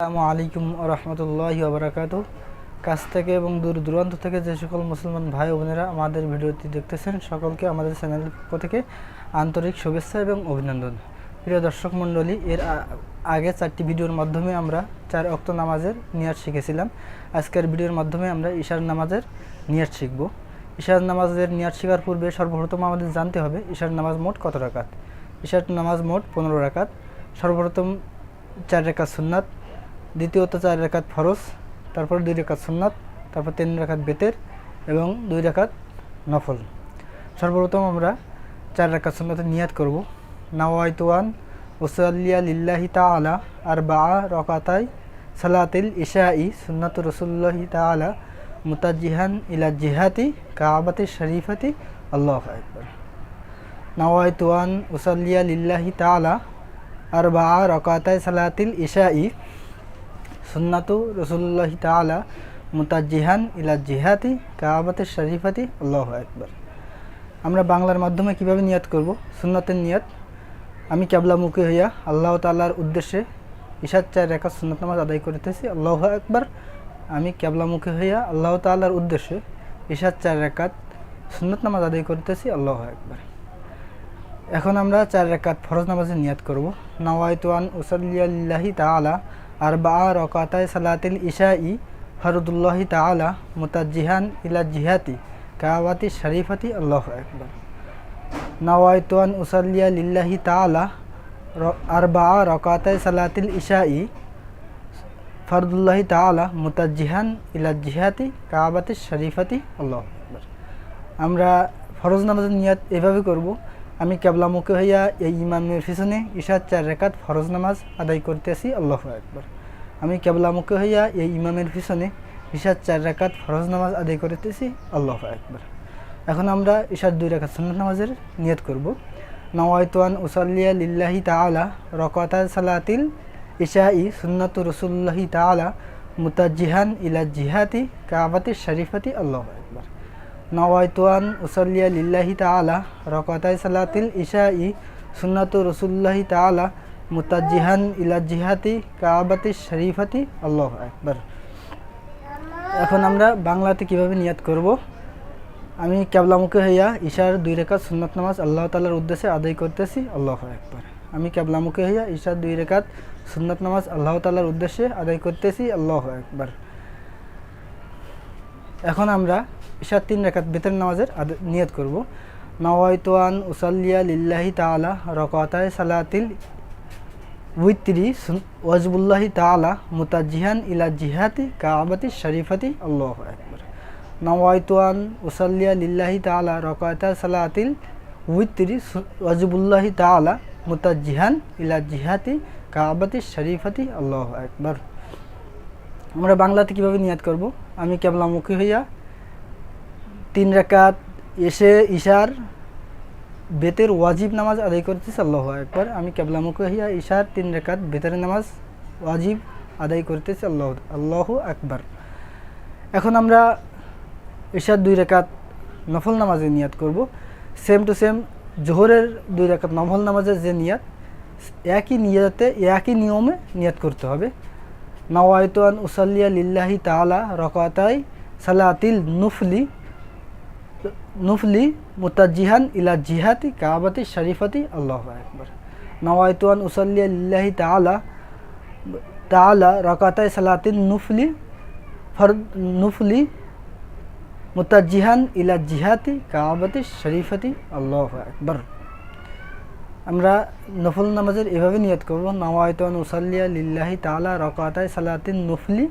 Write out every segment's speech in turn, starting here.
আসসালামু আলাইকুম রহমতুল্লাহি ওবরাকাত কাছ থেকে এবং দূর দূরান্ত থেকে যে সকল মুসলমান ভাই বোনেরা আমাদের ভিডিওটি দেখতেছেন, সকলকে আমাদের চ্যানেলের পক্ষ থেকে আন্তরিক শুভেচ্ছা এবং অভিনন্দন। প্রিয় দর্শক মণ্ডলী, এর আগে চারটি ভিডিওর মাধ্যমে আমরা চার অক্ত নামাজের নিয়াত শিখেছিলাম। আজকের ভিডিওর মাধ্যমে আমরা ঈশার নামাজের নিয়াত শিখব। ঈশার নামাজের নিয়াত শেখার পূর্বে সর্বপ্রথম আমাদের জানতে হবে ঈশার নামাজ মোট কত রাকাত? ঈশার নামাজ মোট পনেরো রাকাত। সর্বপ্রথম চার রেখাত সুন্নাত দ্বিতীয়ত চার রেখাত ফরজ, তারপর দুই রেখাত সুন্নাত, তারপর তিন রেখাত বেতের এবং দুই রেখাত নফল। সর্বপ্রথম আমরা চার রেখাত সুন্নাতে নিয়াত করব। নাওয়াইতুয়ান ওসাল্লিয়া লিল্লাহি তাআলা আর বা রকাতাই সালাতিল ইশাই, সুন্নাত রসুল্লাহি তাআলা মুতাজিহান ইলা জিহাতি কাবাতি শরীফাতি, আল্লাহ আকবার। নাওয়াইতুয়ান উসাল্লিয়া লিল্লাহি তাআলা আর বা রকাতাই সালাতিল ইশাই সুন্নাতু রসুল্লাহ তালা মুতাজিহান ইলা জিহাতি কাবাতে শরীফাতি, আল্লাহ একবার আমরা বাংলার মাধ্যমে কীভাবে নিয়াত করব? সুন্নাতের নিয়াত। আমি ক্যাবলামুখী হইয়া আল্লাহ তাল্লাহর উদ্দেশ্যে ঈশার চার রেখা সুন্নত নামাজ আদায় করিতেছি, আল্লাহ একবার আমি ক্যাবলামুখী হইয়া আল্লাহ তাল্লাহর উদ্দেশ্যে ঈশার চার রেখাত সুন্নত নামাজ আদায় করিতেছি, আল্লাহ একবার এখন আমরা চার রেকাত ফরজ নামাজে নিয়াত করব। নওয়াইতুয়ান উসাল্লিয়াল্লাহি তাআলা আর বা রকাতায় সালাতিল ইশাই ফরদুল্লাহি তাআলা মুতাজিহান ইলা জিহাতি কাওয়াতি শরীফাতি আল্লাহ একবার নওয়াইতুয়ান উসাল্লিয়া লিল্লাহি তাআলা আর বা রকাতায় সালাতিল ইশাই ফরদুল্লাহি তাআলা মুতাজিহান ইলা জিহাতি কাবাতি শরীফাতি আল্লাহ আমরা ফরজ নামাজের নিয়াত এভাবে করব আমি কেবলামুখী হইয়া এই ইমামের পিছনে ঈশার চার রেখাত ফরজ নামাজ আদায় করতেছি, আল্লাহ একবার আমি কেবলামুখী হইয়া এই ইমামের পিছনে ঈশার চার রেখাত ফরজ নামাজ আদায় করতেছি, আল্লাহ একবার এখন আমরা ঈশার দুই রেখাত সুন্নত নামাজের নিয়ত করব। নওয়াইতুয়ান উসাল্লিয়া লিল্লাহি তাআলা রকাতা সালাতিল ইশাই সুন্নাত রসুল্লাহি তাআলা মুতাজিহান ইলা জিহাতি কাবাতি শরীফাতি, আল্লাহ একবার নওয়াইতুয়ান উসাল্লিয়া লিল্লাহি তাআলা, রকাতাই সালাতিল ইশা ই সুন্নাতু রসুল্লাহি তাআলা মুতাজিহান ইলা জিহাতি কাবাতি শরীফাতি। আল্লাহ একবার এখন আমরা বাংলাতে কীভাবে নিয়াত করব? আমি ক্যাবলামুখী হইয়া ঈশার দুই রেখাত সুন্নত নামাজ আল্লাহ তালার উদ্দেশ্যে আদায় করতেছি, আল্লাহ একবার আমি ক্যাবলামুখী হইয়া ঈশার দুই রেখাত সুন্নত নামাজ আল্লাহ তালার উদ্দেশ্যে আদায় করতেছি, আল্লাহ একবার এখন আমরা ঈশার তিন রেখাত বেতন নামাজের নিয়ত করব। নওয়াইতুয়ান উসাল্লিয়া লিল্লাহি তাআলা রকাতায় সালাতিল উইত্রি ওয়াজবুল্লাহি তাআলা মুতাজিহান ইলা জিহাতি কাবাতি শরীফাতি। আল্লাহ নওয়াইতুয়ান উসাল্লিয়া লিল্লাহি তাআলা রকাতায় সালাতিল উইত্রি ওয়াজবুল্লাহি তাআলা মুতাজিহান ইলা জিহাতি কাবাতি শরীফাতি। আল্লাহ একবার আমরা বাংলাতে কীভাবে নিয়াত করব? আমি কেবলামুখী হইয়া তিন রাকাত এসে ঈশার বেতের ওয়াজিব নামাজ আদায় করতেছি, আল্লাহ একবার আমি কেবলামুখী হইয়া ঈশার তিন রেখাত বেতের নামাজ ওয়াজিব আদায় করতেছি, আল্লাহ আল্লাহ একবার এখন আমরা ঈশার দুই রেখাত নফল নামাজে নিয়াত করব। সেম টু সেম জোহরের দুই রেখাত নফল নামাজের যে নিয়াত, একই নিয়াতে, একই নিয়মে নিয়াত করতে হবে। নওয়াইতুয়ান উসাল্লিয়া লিল্লাহি তাআলা রকাতাই সালাতিল নুফলি নুফলি মুতাজিহান ইলা জিহাতি কাবাতি শরীফাতি, আল্লাহ একবার নওয়াইতুয়ান উসাল্লিয়া লিল্লাহি তাআলা তাআলা রকাতাই সালাতিন নুফলি ফর নুফলি মুতাজিহান ইলা জিহাতি কাবাতি শরীফাতি, আল্লাহ একবার আমরা নফল নামাজের এভাবে নিয়ত করব নওয়াইতুয়ান উসাল্লিয়া লিল্লাহি তাআলা রকাতাই সালাতিন নুফলি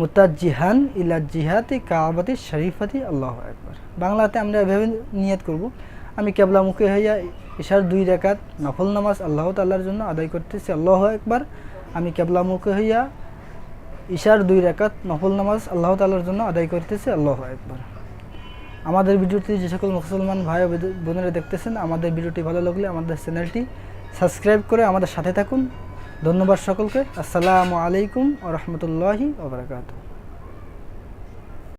মুতাজিহান ইলা জিহাতি কাবাতি শরীফাতি, আল্লাহ একবার বাংলাতে আমরা এভাবে নিয়ত করব, আমি কেবলামুখী হইয়া ঈশার দুই রেখাত নফল নামাজ আল্লাহ তাল্লাহর জন্য আদায় করতেছি, আল্লাহ একবার আমি কেবলামুখী হইয়া ঈশার দুই রেখাত নফল নামাজ আল্লাহ তাল্লাহর জন্য আদায় করতেছি, আল্লাহ একবার আমাদের ভিডিওটি যে সকল মুসলমান ভাই বোনেরা দেখতেছেন, আমাদের ভিডিওটি ভালো লাগলে আমাদের চ্যানেলটি সাবস্ক্রাইব করে আমাদের সাথে থাকুন। ধন্যবাদ সকলকে। আসসালামু আলাইকুম ও রহমতুল্লাহি ওবরাকাতু